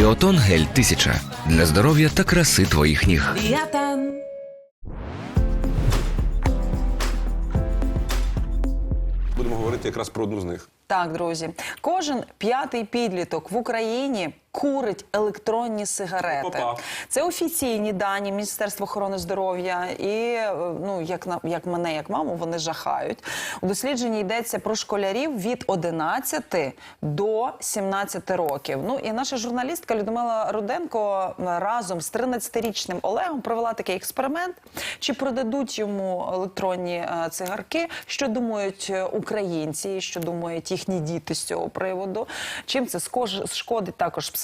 Ліотон гель 1000 для здоров'я та краси твоїх ніг. Ліотон. Будемо говорити якраз про одну з них. Так, друзі, кожен п'ятий підліток в Україні курить електронні сигарети. Це офіційні дані Міністерства охорони здоров'я. І е, ну як на як мене, як маму, вони жахають. У дослідженні йдеться про школярів від 11 до 17 років. Ну і наша журналістка Людмила Руденко разом з 13-річним Олегом провела такий експеримент. Чи продадуть йому електронні е, цигарки? Що думають е, українці? Що думають їхні діти з цього приводу? Чим це шкодить також психологічно?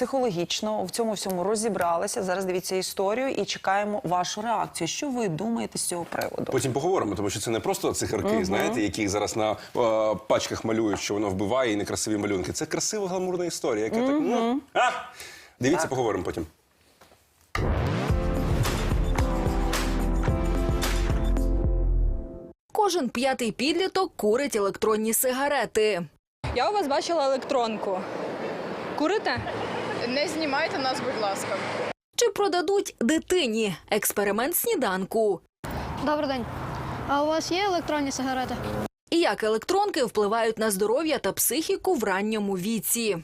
В цьому всьому розібралися. Зараз дивіться історію і чекаємо вашу реакцію. Що ви думаєте з цього приводу? Потім поговоримо, тому що це не просто цигарки, знаєте, які зараз на е, пачках малюють, що воно вбиває і некрасиві малюнки. Це красива гламурна історія, яка так ну а! дивіться, поговоримо потім. Кожен п'ятий підліток курить електронні сигарети. Я у вас бачила електронку. Курите? Не знімайте нас, будь ласка. Чи продадуть дитині експеримент сніданку? Добрий день. А у вас є електронні сигарети? І як електронки впливають на здоров'я та психіку в ранньому віці?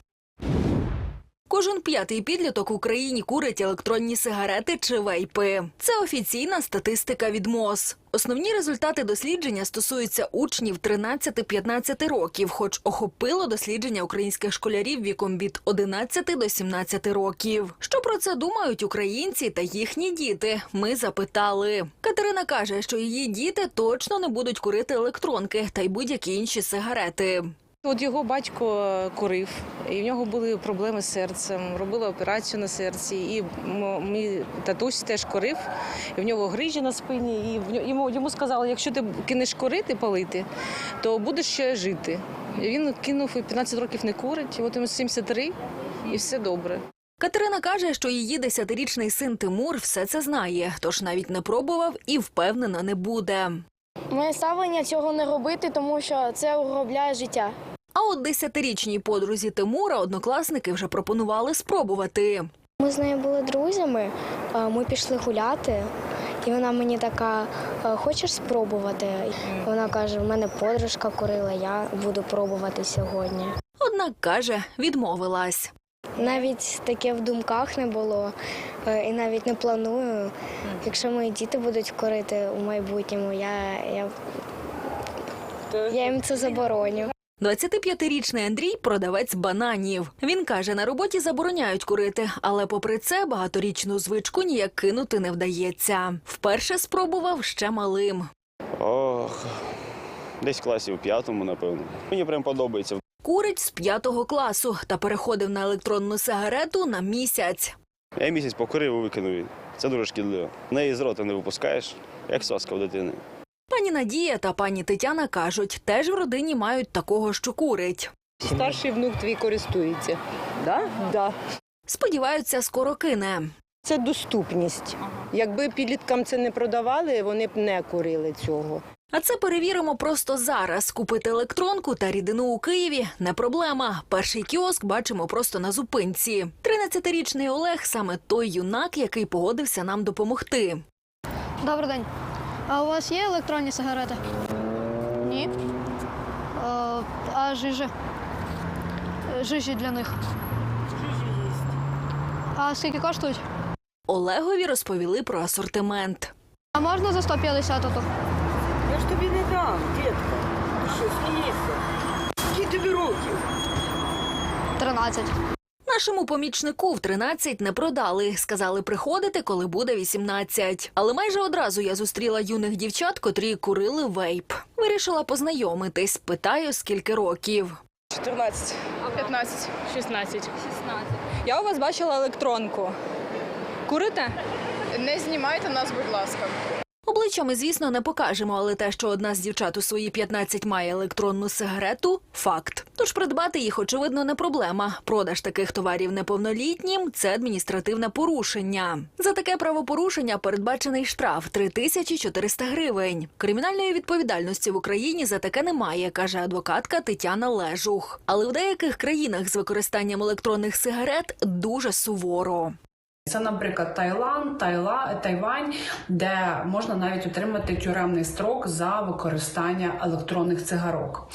Кожен п'ятий підліток в Україні курить електронні сигарети чи вейпи. Це офіційна статистика від МОЗ. Основні результати дослідження стосуються учнів 13-15 років, хоч охопило дослідження українських школярів віком від 11 до 17 років. Що про це думають українці та їхні діти? Ми запитали. Катерина каже, що її діти точно не будуть курити електронки та й будь-які інші сигарети. От його батько курив, і в нього були проблеми з серцем, робили операцію на серці. І мій татусь теж курив, і в нього грижі на спині. І йому, йому сказали, якщо ти кинеш курити, палити, то будеш ще жити. І він кинув і 15 років не курить, і от йому 73, і все добре. Катерина каже, що її десятирічний син Тимур все це знає, тож навіть не пробував і впевнена не буде. Моє ставлення цього не робити, тому що це уробляє життя. А от десятирічній подрузі Тимура однокласники вже пропонували спробувати. Ми з нею були друзями, ми пішли гуляти, і вона мені така: «Е, хочеш спробувати? Вона каже: у мене подружка курила, я буду пробувати сьогодні. Однак каже, відмовилась. Навіть таке в думках не було, е, і навіть не планую. Якщо мої діти будуть курити у майбутньому, я, я, я їм це забороню. 25-річний Андрій продавець бананів. Він каже, на роботі забороняють курити, але попри це багаторічну звичку ніяк кинути не вдається. Вперше спробував ще малим. Ох, десь в класі у п'ятому, напевно. Мені прям подобається. Курить з п'ятого класу та переходив на електронну сигарету на місяць. Я місяць покурив і викинув. Це дуже шкідливо. Неї з рота не випускаєш, як соска в дитини. Пані Надія та пані Тетяна кажуть, теж в родині мають такого, що курить. Старший внук твій користується. Да? Да. Сподіваються, скоро кине. Це доступність. Якби підліткам це не продавали, вони б не курили цього. А це перевіримо просто зараз. Купити електронку та рідину у Києві не проблема. Перший кіоск бачимо просто на зупинці. 13-річний Олег саме той юнак, який погодився нам допомогти. Добрий день. А у вас є електронні сигарети? Ні. А жижі? Е, Жижі для них. А скільки коштують? Олегові розповіли про асортимент. А можна за 150 тут? Я ж тобі не дам, дітка. Ти що, смієшся? Які тобі років? 13. Нашому помічнику в 13 не продали. Сказали приходити, коли буде 18. Але майже одразу я зустріла юних дівчат, котрі курили вейп. Вирішила познайомитись. Питаю, скільки років. 14, 15. 16. Я у вас бачила електронку. Курите? Не знімайте нас, будь ласка. Обличчя ми, звісно, не покажемо, але те, що одна з дівчат у свої 15 має електронну сигарету факт. Тож придбати їх, очевидно, не проблема. Продаж таких товарів неповнолітнім це адміністративне порушення. За таке правопорушення передбачений штраф 3400 гривень. Кримінальної відповідальності в Україні за таке немає, каже адвокатка Тетяна Лежух. Але в деяких країнах з використанням електронних сигарет дуже суворо. Це, наприклад, Таїланд, Тайла, Тайвань, де можна навіть отримати тюремний строк за використання електронних цигарок.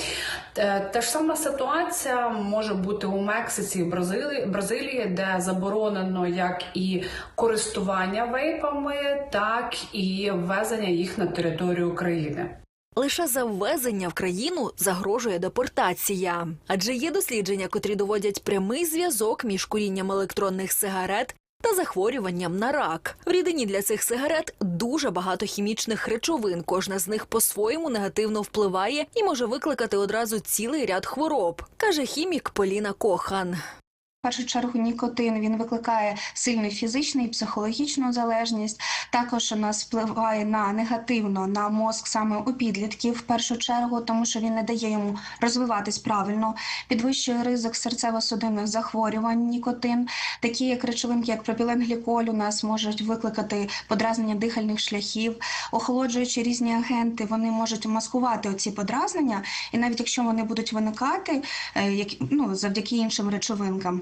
Е, Та ж сама ситуація може бути у Мексиці Бразилії, Бразилії, де заборонено як і користування вейпами, так і ввезення їх на територію України. Лише за ввезення в країну загрожує депортація, адже є дослідження, котрі доводять прямий зв'язок між курінням електронних сигарет та захворюванням на рак. В рідині для цих сигарет дуже багато хімічних речовин. Кожна з них по-своєму негативно впливає і може викликати одразу цілий ряд хвороб, каже хімік Поліна Кохан. Першу чергу нікотин він викликає сильну фізичну і психологічну залежність. Також у нас впливає на негативно на мозк саме у підлітків в першу чергу, тому що він не дає йому розвиватись правильно, підвищує ризик серцево-судинних захворювань. Нікотин, такі як речовинки, як пропіленгліколь, у нас можуть викликати подразнення дихальних шляхів, охолоджуючи різні агенти, вони можуть маскувати оці подразнення, і навіть якщо вони будуть виникати, е, як ну завдяки іншим речовинкам.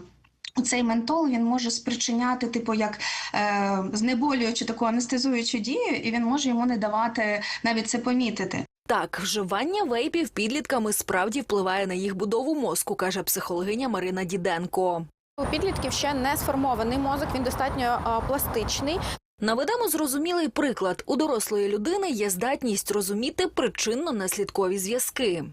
Цей ментол він може спричиняти, типу, як е, знеболюючу таку анестезуючу дію, і він може йому не давати навіть це помітити. Так, вживання вейпів підлітками справді впливає на їх будову мозку, каже психологиня Марина Діденко. У підлітків ще не сформований мозок, він достатньо а, пластичний. Наведемо зрозумілий приклад. У дорослої людини є здатність розуміти причинно-наслідкові зв'язки.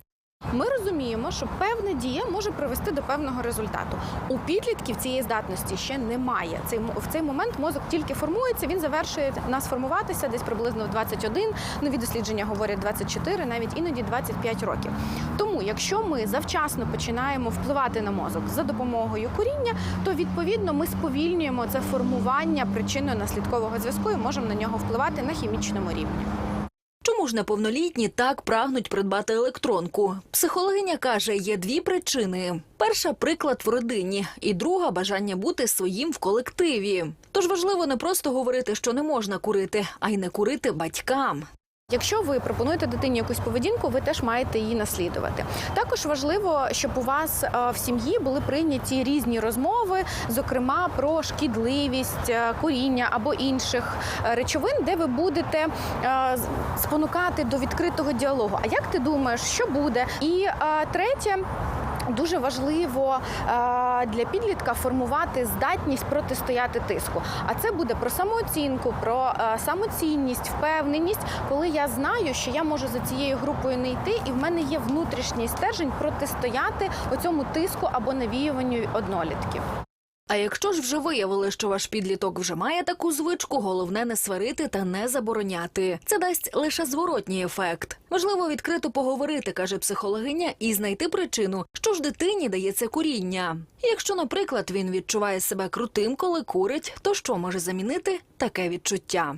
Ми розуміємо, що певна дія може привести до певного результату. У підлітків цієї здатності ще немає. Цей в цей момент мозок тільки формується. Він завершує нас формуватися десь приблизно в 21, Нові дослідження говорять 24, навіть іноді 25 років. Тому, якщо ми завчасно починаємо впливати на мозок за допомогою куріння, то відповідно ми сповільнюємо це формування причинно-наслідкового зв'язку і можемо на нього впливати на хімічному рівні. Ж неповнолітні так прагнуть придбати електронку? Психологиня каже, є дві причини: перша приклад в родині, і друга бажання бути своїм в колективі. Тож важливо не просто говорити, що не можна курити, а й не курити батькам. Якщо ви пропонуєте дитині якусь поведінку, ви теж маєте її наслідувати. Також важливо, щоб у вас е, в сім'ї були прийняті різні розмови, зокрема про шкідливість е, куріння або інших е, речовин, де ви будете спонукати до відкритого діалогу. А як ти думаєш, що буде? І третє. Дуже важливо е, для підлітка формувати здатність протистояти тиску. А це буде про самооцінку, про е, самоцінність, впевненість, коли я знаю, що я можу за цією групою не йти, і в мене є внутрішній стержень протистояти оцьому тиску або навіюванню однолітків. А якщо ж вже виявили, що ваш підліток вже має таку звичку, головне не сварити та не забороняти. Це дасть лише зворотній ефект. Важливо відкрито поговорити, каже психологиня, і знайти причину, що ж дитині дається куріння. Якщо, наприклад, він відчуває себе крутим, коли курить, то що може замінити таке відчуття?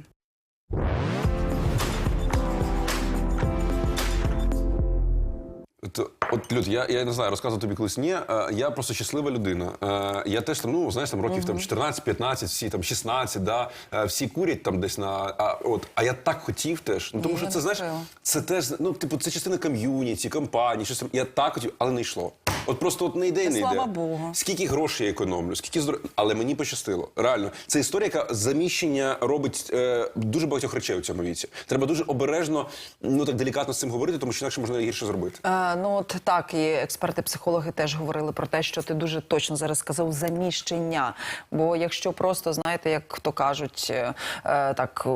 От, от Люд, я, я не знаю, розказував тобі колись ні. е, Я просто щаслива людина. Е, Я теж там, ну знаєш, там років там 14-15, всі там 16, да, е, всі курять там десь на. А от, а я так хотів теж. Ну тому що це знаєш, це теж ну, типу, це частина ком'юніті, компанії, щось там. Я так хотів, але не йшло. От просто от не йде, і не йде. Слава Богу. Скільки грошей я економлю, скільки здор... але мені пощастило. Реально, це історія, яка заміщення робить е, дуже багатьох речей у цьому віці. Треба дуже обережно, ну так делікатно з цим говорити, тому що інакше можна гірше зробити. Е, ну от так, і експерти-психологи теж говорили про те, що ти дуже точно зараз сказав заміщення. Бо якщо просто знаєте, як то кажуть, е, е, так е,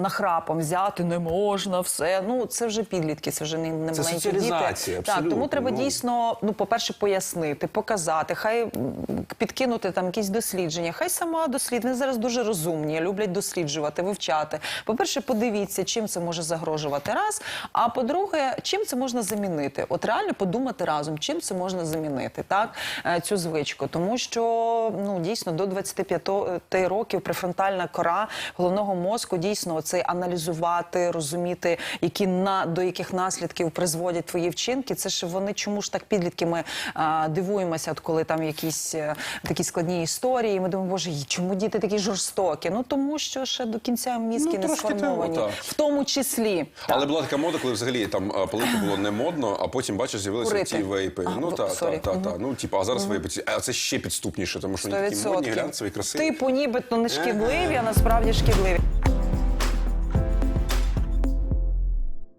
нахрапом взяти не можна, все. Ну це вже підлітки, це вже не, не Це маленькі діти. Так, тому треба ну. дійсно, ну по-перше, пояснити, показати, хай підкинути там якісь дослідження. Хай сама дослідне зараз дуже розумні, люблять досліджувати, вивчати. По-перше, подивіться, чим це може загрожувати раз. А по-друге, чим це можна замінити. От реально подумати разом, чим це можна замінити, так е, цю звичку, тому що ну дійсно до 25 років префронтальна кора головного мозку дійсно це аналізувати, розуміти, які на до яких наслідків призводять твої вчинки. Це ж вони чому ж так підлітки ми дивуємося, от коли там якісь е, такі складні історії. Ми думаємо, боже, чому діти такі жорстокі? Ну тому що ще до кінця мізки Ну, не того, сформовані, так. в тому числі. Але була така мода, коли взагалі там палити було не модно, а потім бачиш, з'явилися ці вейпи. А, ну та, та, та, та. Ну типу, а зараз вейпи. А це ще підступніше, тому що вони такі 100%. модні, глянцеві, красиві. Типу, нібито не шкідливі, а насправді шкідливі.